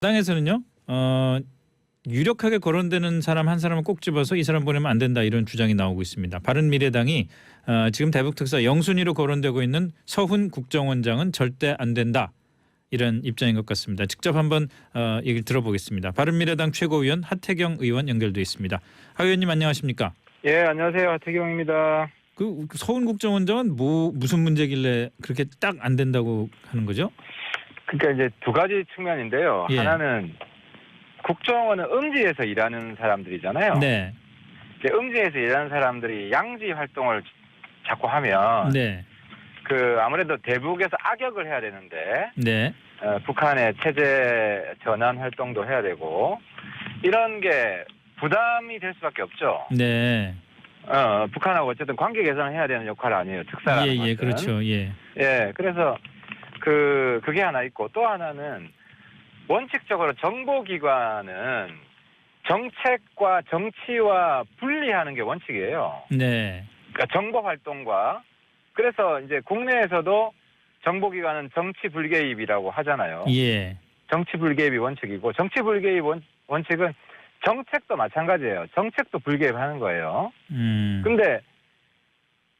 당에서는요. 어, 유력하게 거론되는 사람 한 사람을 꼭 집어서 이 사람 보내면 안 된다 이런 주장이 나오고 있습니다. 바른미래당이 어, 지금 대북특사 영순위로 거론되고 있는 서훈 국정원장은 절대 안 된다 이런 입장인 것 같습니다. 직접 한번 어, 얘기를 들어보겠습니다. 바른미래당 최고위원 하태경 의원 연결돼 있습니다. 하 의원님 안녕하십니까? 예, 안녕하세요. 하태경입니다. 그 서훈 국정원장은 뭐 무슨 문제길래 그렇게 딱 안 된다고 하는 거죠? 그러니까 이제 두 가지 측면인데요. 예. 하나는 국정원은 음지에서 일하는 사람들이잖아요. 네, 이제 음지에서 일하는 사람들이 양지 활동을 자꾸 하면 네, 그 아무래도 대북에서 악역을 해야 되는데 네, 어, 북한의 체제 전환 활동도 해야 되고 이런 게 부담이 될 수밖에 없죠. 네, 어, 북한하고 어쨌든 관계 개선을 해야 되는 역할 아니에요. 특사라는 예, 예, 것은. 그렇죠, 예, 예, 그래서 그 그게 하나 있고 또 하나는 원칙적으로 정보기관은 정책과 정치와 분리하는 게 원칙이에요. 네, 그러니까 정보 활동과 그래서 이제 국내에서도 정보기관은 정치 불개입이라고 하잖아요. 예, 정치 불개입이 원칙이고 정치 불개입 원, 원칙은 정책도 마찬가지예요. 정책도 불개입하는 거예요. 음, 근데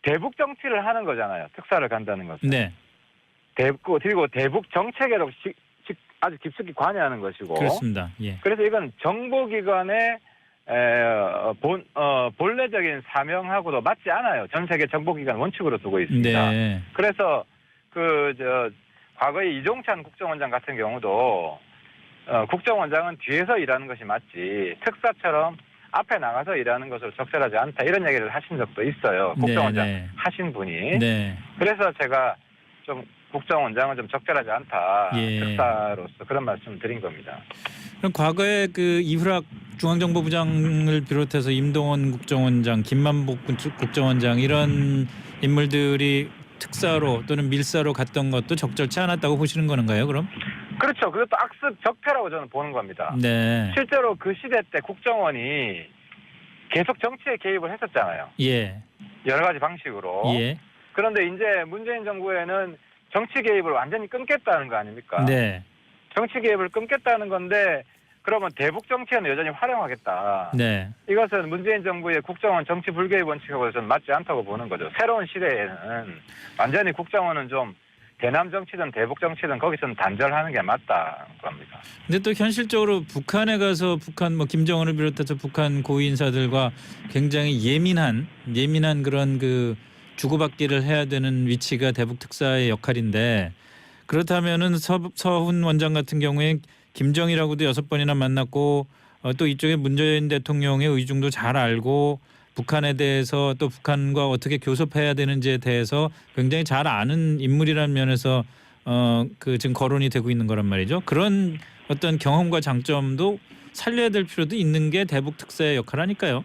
대북 정치를 하는 거잖아요. 특사를 간다는 것은. 네, 대북 그리고 대북 정책에도 시- 시- 아주 깊숙이 관여하는 것이고 그렇습니다. 예, 그래서 이건 정보기관의 에, 어, 본 어, 본래적인 사명하고도 맞지 않아요. 전 세계 정보기관 원칙으로 두고 있습니다. 네, 그래서 그 저 과거에 이종찬 국정원장 같은 경우도 어, 국정원장은 뒤에서 일하는 것이 맞지 특사처럼 앞에 나가서 일하는 것으로 적절하지 않다 이런 얘기를 하신 적도 있어요. 국정원장 네, 하신 분이. 네, 그래서 제가 좀 국정원장은 좀 적절하지 않다. 예. 특사로서 그런 말씀을 드린 겁니다. 그럼 과거에 그 이후락 중앙정보부장을 비롯해서 임동원 국정원장, 김만복 국- 국정원장 이런 인물들이 특사로 또는 밀사로 갔던 것도 적절치 않았다고 보시는 건가요? 그럼? 그렇죠. 그것도 악습 적폐라고 저는 보는 겁니다. 네, 실제로 그 시대 때 국정원이 계속 정치에 개입을 했었잖아요. 예, 여러 가지 방식으로. 예, 그런데 이제 문재인 정부에는 정치 개입을 완전히 끊겠다는 거 아닙니까? 네, 정치 개입을 끊겠다는 건데 그러면 대북 정치에는 여전히 활용하겠다. 네, 이것은 문재인 정부의 국정원 정치 불개입 원칙하고 저는 맞지 않다고 보는 거죠. 새로운 시대에는 완전히 국정원은 좀 대남 정치든 대북 정치든 거기서는 단절하는 게 맞다는 겁니다. 근데 또 현실적으로 북한에 가서 북한 뭐 김정은을 비롯해서 북한 고위 인사들과 굉장히 예민한 예민한 그런 그 주고받기를 해야 되는 위치가 대북 특사의 역할인데 그렇다면은 서, 서훈 원장 같은 경우에 김정이라고도 여섯 번이나 만났고 어, 또 이쪽에 문재인 대통령의 의중도 잘 알고 북한에 대해서 또 북한과 어떻게 교섭해야 되는지에 대해서 굉장히 잘 아는 인물이라는 면에서 어 그 지금 거론이 되고 있는 거란 말이죠. 그런 어떤 경험과 장점도 살려야 될 필요도 있는 게 대북 특사의 역할 아닐까요?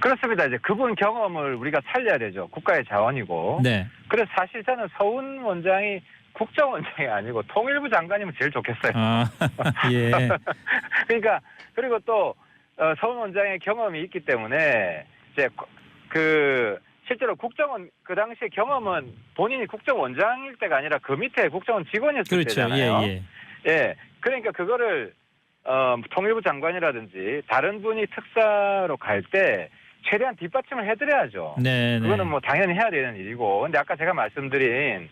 그렇습니다. 이제 그분 경험을 우리가 살려야 되죠. 국가의 자원이고. 네. 그래서 사실 저는 서훈 원장이 국정원장이 아니고 통일부 장관이면 제일 좋겠어요. 아, 예. 그러니까 그리고 또 어, 서훈 원장의 경험이 있기 때문에 이제 그- 그 실제로 국정원 그 당시에 경험은 본인이 국정원장일 때가 아니라 그 밑에 국정원 직원이었을 그렇죠. 때잖아요. 예, 예. 예. 그러니까 그거를 어, 통일부 장관이라든지 다른 분이 특사로 갈 때 최대한 뒷받침을 해드려야죠. 네, 네. 그거는 뭐 당연히 해야 되는 일이고. 근데 아까 제가 말씀드린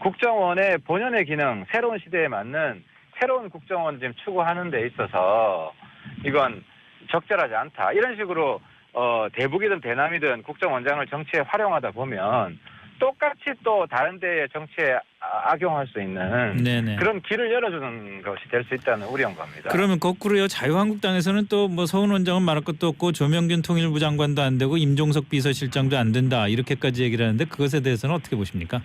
국정원의 본연의 기능, 새로운 시대에 맞는 새로운 국정원을 지금 추구하는 데 있어서 이건 적절하지 않다. 이런 식으로 어, 대북이든 대남이든 국정원장을 정치에 활용하다 보면 똑같이 또 다른 데의 정치에 아- 악용할 수 있는 네, 네. 그런 길을 열어주는 것이 될 수 있다는 우려인 겁니다. 그러면 거꾸로요. 자유한국당에서는 또 뭐 서훈 원장은 말할 것도 없고 조명균 통일부 장관도 안 되고 임종석 비서실장도 안 된다 이렇게까지 얘기를 하는데 그것에 대해서는 어떻게 보십니까?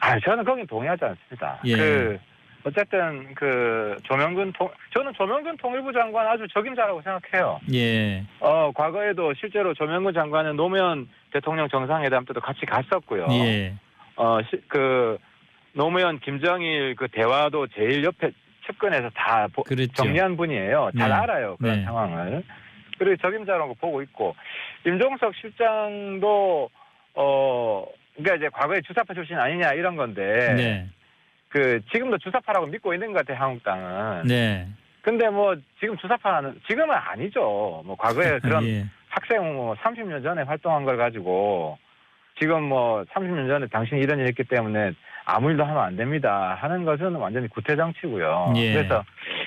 아, 저는 거긴 동의하지 않습니다. 예. 그 어쨌든 그 조명근 통 저는 조명근 통일부 장관 아주 적임자라고 생각해요. 예, 어 과거에도 실제로 조명근 장관은 노무현 대통령 정상회담 때도 같이 갔었고요. 예, 어그 노무현 김정일 그 대화도 제일 옆에 측근에서 다 보- 그랬죠. 정리한 분이에요. 잘 네. 알아요 그런 네. 상황을. 그리고 적임자라고 보고 있고 임종석 실장도 어 그러니까 이제 과거에 주사파 출신 아니냐 이런 건데 네, 그 지금도 주사파라고 믿고 있는 것 같아요 한국당은. 네. 근데 뭐 지금 주사파는 지금은 아니죠. 뭐 과거에 그런 예. 학생 뭐 30년 전에 활동한 걸 가지고 지금 뭐 30년 전에 당신이 이런 일 했기 때문에 아무 일도 하면 안 됩니다 하는 것은 완전히 구태 정치고요. 예. 그래서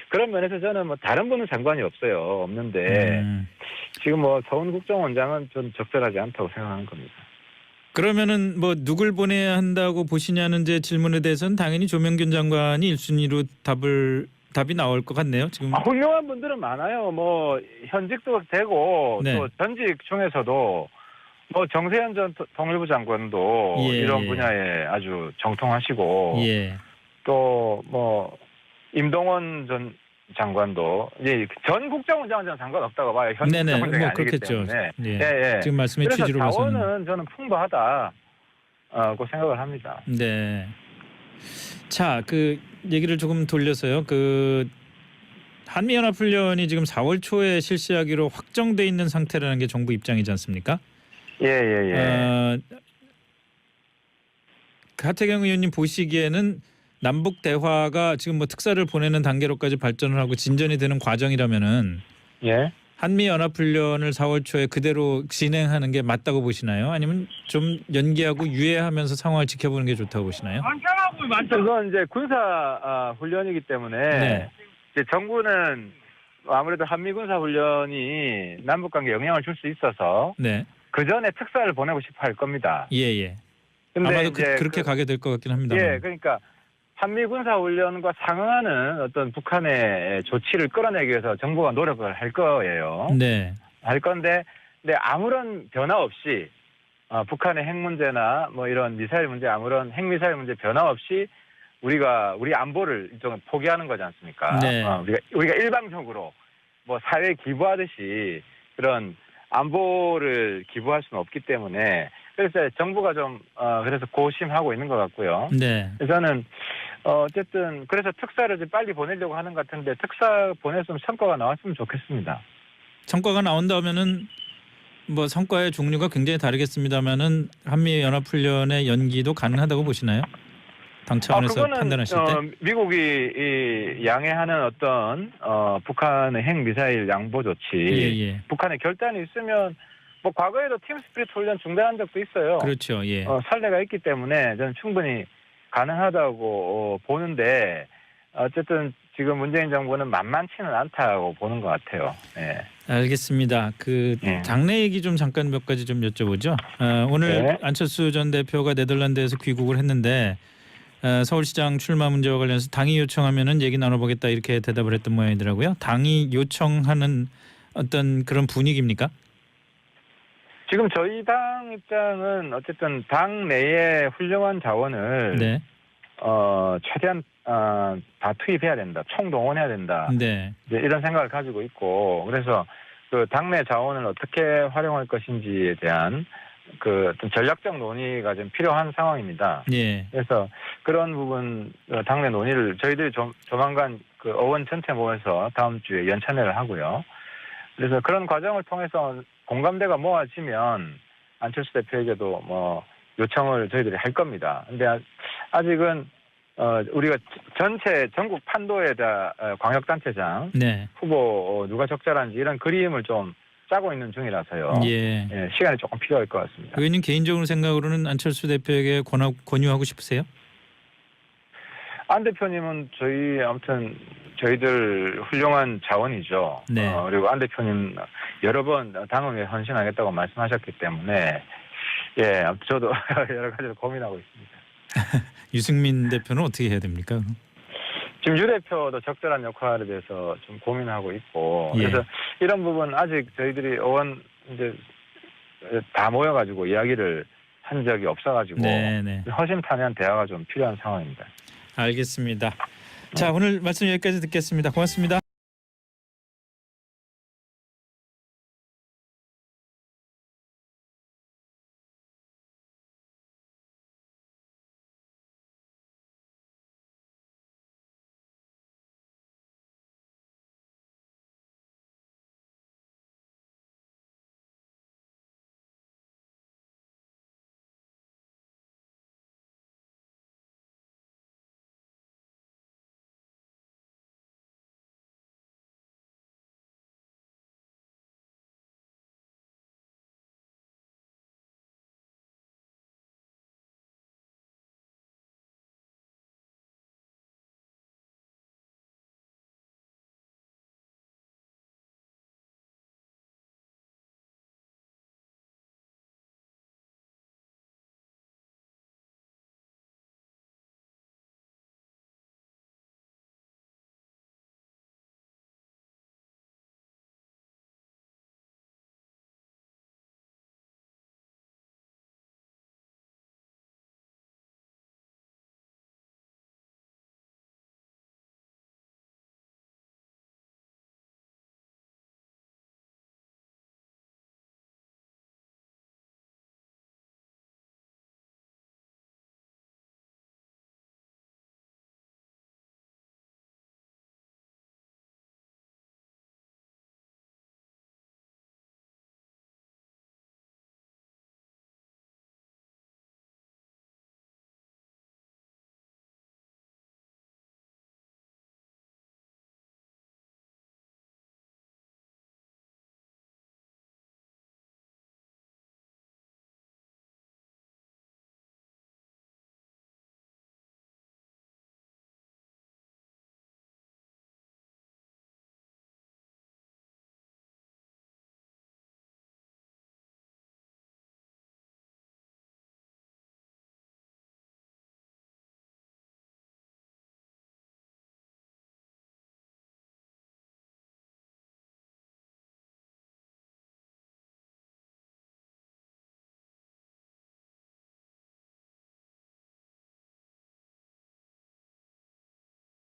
그런 면에서 저는 뭐 다른 분은 상관이 없어요. 없는데 음. 지금 뭐 서훈 국정원장은 좀 적절하지 않다고 생각하는 겁니다. 그러면은 뭐 누굴 보내야 한다고 보시냐는 제 질문에 대해서는 당연히 조명균 장관이 1순위로 답을 답이 나올 것 같네요. 지금 아, 훌륭한 분들은 많아요. 뭐 현직도 되고 네. 또 전직 중에서도 뭐 정세현 전 통- 통일부 장관도 예, 이런 예. 분야에 아주 정통하시고 예. 또뭐 임동원 전 장관도 이제 전 국정원장은 상관없다고 봐요. 현 네네. 국정원장이 뭐 아니기 그렇겠죠. 때문에. 예. 예, 예. 지금 말씀의 그래서 취지로 봐서는 자원은 저는 풍부하다고 생각을 합니다. 네. 자, 그 얘기를 조금 돌려서요. 그 한미 연합 훈련이 지금 4월 초에 실시하기로 확정돼 있는 상태라는 게 정부 입장이지 않습니까? 예, 예, 예. 어, 하태경 의원님 보시기에는 남북 대화가 지금 뭐 특사를 보내는 단계로까지 발전을 하고 진전이 되는 과정이라면은 예. 한미 연합 훈련을 4월 초에 그대로 진행하는 게 맞다고 보시나요? 아니면 좀 연기하고 유예하면서 상황을 지켜보는 게 좋다고 보시나요? 그건 이제 군사 아, 훈련이기 때문에 네. 이제 정부는 아무래도 한미 군사 훈련이 남북 관계 에 영향을 줄 수 있어서 네. 그 전에 특사를 보내고 싶어 할 겁니다. 예, 예. 근데 아마도 그, 이제 그렇게 그- 가게 될 것 같긴 합니다. 예, 그러니까 한미 군사 훈련과 상응하는 어떤 북한의 조치를 끌어내기 위해서 정부가 노력을 할 거예요. 네. 할 건데, 근데 아무런 변화 없이 어, 북한의 핵 문제나 뭐 이런 미사일 문제, 아무런 핵 미사일 문제 변화 없이 우리가 우리 안보를 일종의 포기하는 거지 않습니까? 네. 어, 우리가 우리가 일방적으로 뭐 사회에 기부하듯이 그런 안보를 기부할 수는 없기 때문에 그래서 정부가 좀 어, 그래서 고심하고 있는 것 같고요. 네. 저는 어, 어쨌든 그래서 특사를 좀 빨리 보내려고 하는 것 같은데 특사 보냈으면 성과가 나왔으면 좋겠습니다. 성과가 나온다면은 뭐 성과의 종류가 굉장히 다르겠습니다만은 한미 연합 훈련의 연기도 가능하다고 보시나요? 당 차원에서 판단하실 때? 어, 미국이 이 양해하는 어떤 어, 북한의 핵 미사일 양보 조치, 예, 예. 북한의 결단이 있으면 뭐 과거에도 팀 스피릿 훈련 중단한 적도 있어요. 그렇죠. 예. 어, 선례가 있기 때문에 저는 충분히 가능하다고 어, 보는데 어쨌든 지금 문재인 정부는 만만치는 않다고 보는 것 같아요. 예. 알겠습니다. 그 예. 장래 얘기 좀 잠깐 몇 가지 좀 여쭤보죠. 어, 오늘 네. 안철수 전 대표가 네덜란드에서 귀국을 했는데 어, 서울시장 출마 문제와 관련해서 당이 요청하면은 얘기 나눠보겠다 이렇게 대답을 했던 모양이더라고요. 당이 요청하는 어떤 그런 분위기입니까? 지금 저희 당 입장은 어쨌든 당 내에 훌륭한 자원을 네, 어, 최대한 어, 다 투입해야 된다, 총동원해야 된다. 네, 이제 이런 생각을 가지고 있고 그래서 그 당내 자원을 어떻게 활용할 것인지에 대한 그 전략적 논의가 좀 필요한 상황입니다. 예, 그래서 그런 부분 어, 당내 논의를 저희들이 좀 조만간 그 어원 전체 모여서 다음 주에 연찬회를 하고요. 그래서 그런 과정을 통해서 공감대가 모아지면 안철수 대표에게도 뭐 요청을 저희들이 할 겁니다. 근데 아- 아직은 어 우리가 전체 전국 판도에다 어, 광역단체장 네, 후보 어, 누가 적절한지 이런 그림을 좀 짜고 있는 중이라서요. 예. 예, 시간이 조금 필요할 것 같습니다. 의원님 개인적으로 생각으로는 안철수 대표에게 권하, 권유하고 싶으세요? 안 대표님은 저희 아무튼 저희들 훌륭한 자원이죠. 네. 어, 그리고 안 대표님 여러 번 당을 위해 헌신하겠다고 말씀하셨기 때문에 예, 저도 여러 가지를 고민하고 있습니다. 유승민 대표는 어떻게 해야 됩니까? 지금 유 대표도 적절한 역할에 대해서 좀 고민하고 있고 예. 그래서 이런 부분 아직 저희들이 의원 이제 다 모여가지고 이야기를 한 적이 없어가지고 네, 네. 허심탄회한 대화가 좀 필요한 상황입니다. 알겠습니다. 자, 오늘 말씀 여기까지 듣겠습니다. 고맙습니다.